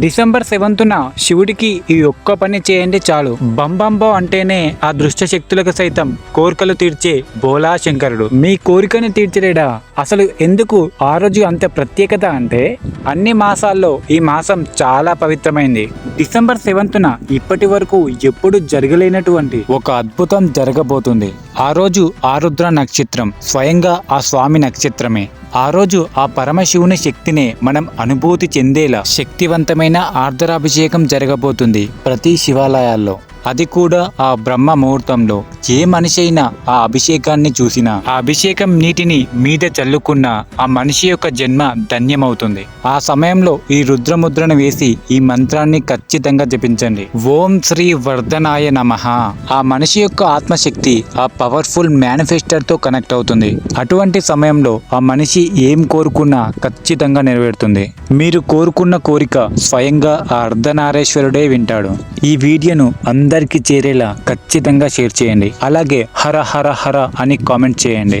December సెవెంత్న శివుడికి ఈ ఒక్క పని చేయండి చాలు. బంబంబో అంటేనే ఆ దృష్ట శక్తులకు సైతం కోరికలు తీర్చే బోలా శంకరుడు మీ కోరికను తీర్చలేడా? అసలు ఎందుకు ఆ రోజు అంత ప్రత్యేకత అంటే? అన్ని మాసాల్లో ఈ మాసం చాలా పవిత్రమైంది. డిసెంబర్ సెవెంత్న ఇప్పటి వరకు ఎప్పుడు జరగలేనటువంటి ఒక అద్భుతం జరగబోతుంది. ఆ రోజు ఆరుద్ర నక్షత్రం స్వయంగా ఆ స్వామి నక్షత్రమే. ఆ రోజు ఆ పరమశివుని శక్తినే మనం అనుభూతి చెందేలా శక్తివంతమైన ఆర్ద్రాభిషేకం జరగబోతుంది ప్రతి శివాలయాల్లో. అది కూడా ఆ బ్రహ్మ ముహూర్తంలో ఏ మనిషి అయినా ఆ అభిషేకాన్ని చూసినా ఆ అభిషేకం నీటిని మీద చల్లుకున్న ఆ మనిషి యొక్క జన్మ ధన్యమవుతుంది. ఆ సమయంలో ఈ రుద్రముద్రను వేసి ఈ మంత్రాన్ని ఖచ్చితంగా జపించండి. ఓం శ్రీ వర్ధనాయ నమః. ఆ మనిషి యొక్క ఆత్మశక్తి ఆ పవర్ఫుల్ మేనిఫెస్టర్తో కనెక్ట్ అవుతుంది. అటువంటి సమయంలో ఆ మనిషి ఏం కోరుకున్నా ఖచ్చితంగా నెరవేరుతుంది. మీరు కోరుకున్న కోరిక స్వయంగా ఆ అర్ధనారేశ్వరుడే వింటాడు. ఈ వీడియోను అందరికీ చేరేలా ఖచ్చితంగా షేర్ చేయండి. అలాగే హర హర హర అని కామెంట్ చేయండి.